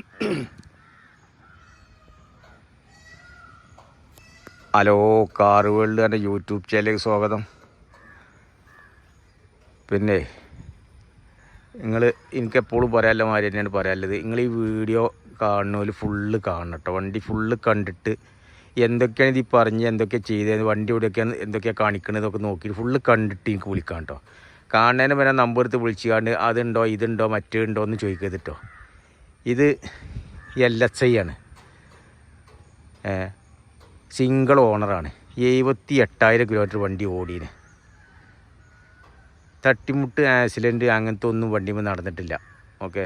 Hello car world എന്റെ YouTube ചാനലിലേക്ക് സ്വാഗതം. പിന്നെ നിങ്ങൾ എനിക്കെപ്പോഴും പറയാനുള്ള മാതിരി തന്നെയാണ് പറയാനുള്ളത്. നിങ്ങൾ ഈ വീഡിയോ കാണുന്നതിൽ ഫുള്ള് കാണണം കേട്ടോ. വണ്ടി ഫുള്ള് കണ്ടിട്ട് എന്തൊക്കെയാണ് ഇത് പറഞ്ഞ് എന്തൊക്കെയാണ് ചെയ്തത് വണ്ടി എവിടെയൊക്കെയാണ് എന്തൊക്കെയാണ് കാണിക്കണതൊക്കെ നോക്കി ഫുള്ള് കണ്ടിട്ട് എനിക്ക് വിളിക്കാം കേട്ടോ കാണുന്നതിന് പിന്നെ നമ്പർ എടുത്ത് വിളിച്ചുകൊണ്ട് അതുണ്ടോ ഇതുണ്ടോ മറ്റേ ഉണ്ടോ എന്ന് ചോദിക്കരുത് കേട്ടോ. ഇത് എൽ എച്ച് ഐ ആണ്. സിംഗിൾ ഓണറാണ് എഴുപത്തി എട്ടായിരം കിലോമീറ്റർ വണ്ടി ഓടിന്. തട്ടിമുട്ട് ആക്സിഡന്റ് അങ്ങനത്തെ ഒന്നും വണ്ടിമേ നടന്നിട്ടില്ല. ഓക്കെ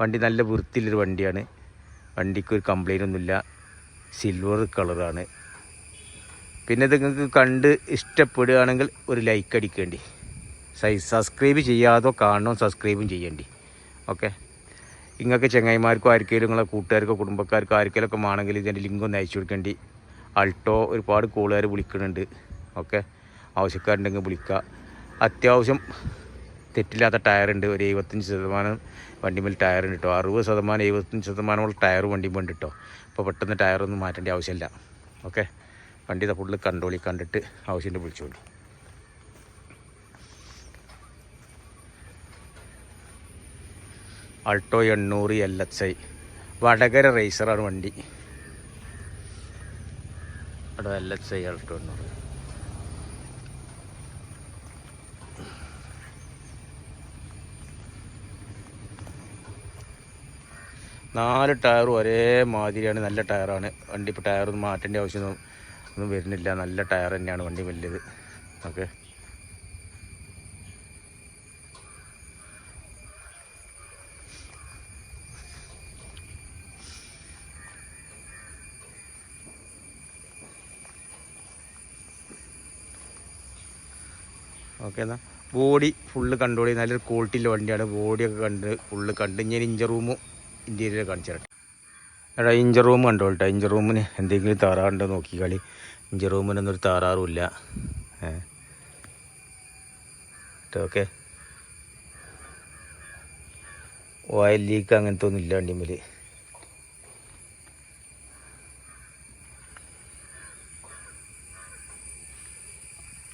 വണ്ടി നല്ല വൃത്തിയിലൊരു വണ്ടിയാണ്. വണ്ടിക്ക് ഒരു കംപ്ലൈന്റ് ഒന്നുമില്ല. സിൽവർ കളറാണ് പിന്നെ നിങ്ങൾക്ക് കണ്ട് ഇഷ്ടപ്പെടുകയാണെങ്കിൽ ഒരു ലൈക്ക് അടിക്കേണ്ടി. സബ്സ്ക്രൈബ് ചെയ്യാതോ കാണണോ സബ്സ്ക്രൈബും ചെയ്യേണ്ടി. ഓക്കെ നിങ്ങൾക്ക് ചങ്ങായിമാർക്കോ ആർക്കെങ്കിലും നിങ്ങളെ കൂട്ടുകാർക്കോ കുടുംബക്കാർക്കോ ആർക്കെങ്കിലും ഒക്കെ ആണെങ്കിൽ ഇതിന്റെ ലിങ്ക് ഒന്ന് അയച്ചു കൊടുക്കേണ്ടി. അൾട്ടോ ഒരുപാട് കോളുകാർ വിളിക്കുന്നുണ്ട് ഓക്കെ? ആവശ്യക്കാരുണ്ടെങ്കിൽ വിളിക്കുക അത്യാവശ്യം തെറ്റില്ലാത്ത ടയറുണ്ട്. ഒരു എഴുപത്തഞ്ച് ശതമാനം വണ്ടിമേൽ ടയറുണ്ട് കേട്ടോ അറുപത് ശതമാനം എഴുപത്തഞ്ച് ശതമാനമുള്ള ടയർ വണ്ടിമുണ്ട് കേട്ടോ അപ്പോൾ പെട്ടെന്ന് ടയറൊന്നും മാറ്റേണ്ട ആവശ്യമില്ല. ഓക്കെ? വണ്ടി ഫുള്ള് കണ്ടോളി കണ്ടിട്ട് ആവശ്യമുണ്ട് വിളിച്ചോളൂ. അൾട്ടോ എണ്ണൂറ് എൽ എച്ച് ഐ. വടകര റേസറാണ് വണ്ടി. അവിടെ എൽ എച്ച് ഐ അൾട്ടോ എണ്ണൂറ്. നാല് ടയറും ഒരേ മാതിരിയാണ് നല്ല ടയറാണ്. വണ്ടി ഇപ്പോൾ ടയറൊന്നും മാറ്റേണ്ട ആവശ്യമൊന്നും ഒന്നും വരുന്നില്ല. നല്ല ടയർ തന്നെയാണ് വണ്ടി വലിയത്. ഓക്കെ. ഓക്കെ എന്നാൽ ബോഡി ഫുള്ള് കണ്ടോളി നല്ലൊരു ക്വാളിറ്റിയിലെ വണ്ടിയാണ്. ബോഡിയൊക്കെ കണ്ട് ഫുള്ള് കണ്ട് ഞാൻ ഇഞ്ചർ റൂമും ഇന്റീരിയർ കാണിച്ചു തരട്ടെ എടാ ഇഞ്ചർ റൂം കേട്ടോ ഇഞ്ചർ റൂമിന് എന്തെങ്കിലും താറാറുണ്ടോ നോക്കി കളി. ഇഞ്ചർ റൂമിനൊന്നും ഒരു താറാറുമില്ല ഓക്കെ ഓയിൽ ലീക്ക് അങ്ങനത്തെ ഒന്നും ഇല്ല വണ്ടിമേൽ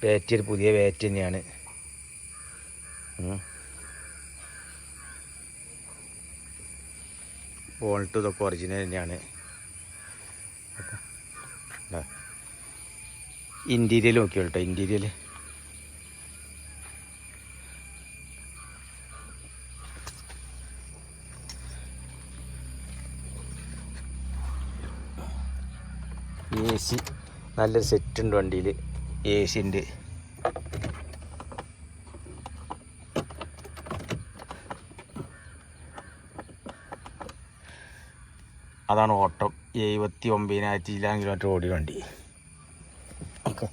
ബാറ്റ് ഒരു പുതിയ ബാറ്റ് തന്നെയാണ്. ബോൾട്ട് ഇതൊക്കെ ഒറിജിനൽ തന്നെയാണ്. ഇന്റീരിയൽ നോക്കിയോ കേട്ടോ ഇന്റീരിയൽ എ സി നല്ലൊരു സെറ്റുണ്ട് വണ്ടിയിൽ ഉണ്ട് അതാണ് ഓട്ടം. എഴുപത്തി ഒമ്പതിനായിരത്തി ചില്ലാൻ കിലോമീറ്റർ ഓടി വണ്ടി. ഓക്കെ.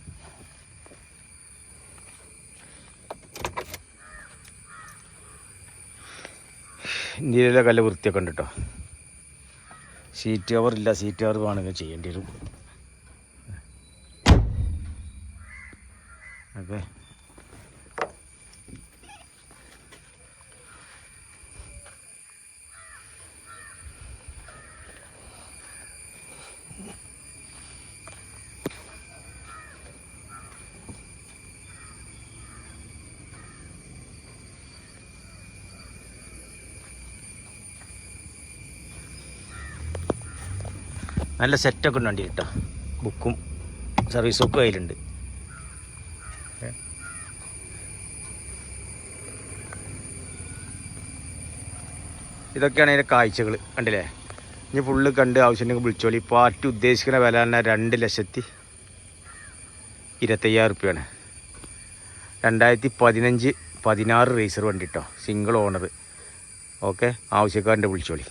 ഇന്ത്യയിലെ കല്ല് വൃത്തിയൊക്കെ ഉണ്ട് കേട്ടോ സീറ്റ് കവർ ഇല്ല സീറ്റ് കവർ വേണമെങ്കിൽ ചെയ്യേണ്ടി വരും. ഓക്കെ നല്ല സെറ്റൊക്കെ ഉണ്ട് വണ്ടി കേട്ടോ ബുക്കും സർവീസും ഒക്കെ കയ്യിലുണ്ട്. ഇതൊക്കെയാണ് അതിന്റെ കാഴ്ചകൾ കണ്ടില്ലേ? ഇനി ഫുള്ള് കണ്ട് ആവശ്യമുണ്ടെങ്കിൽ വിളിച്ചോളി. പാർട്ടി ഉദ്ദേശിക്കുന്ന വില തന്നെ രണ്ട് ലക്ഷത്തി ഇരുപത്തയ്യായിരം റുപ്യാണ് രണ്ടായിരത്തി പതിനഞ്ച് പതിനാറ് റേസർ വണ്ടി കേട്ടോ സിംഗിൾ ഓണർ ഓക്കെ ആവശ്യക്കാരന്റെ വിളിച്ചോളി.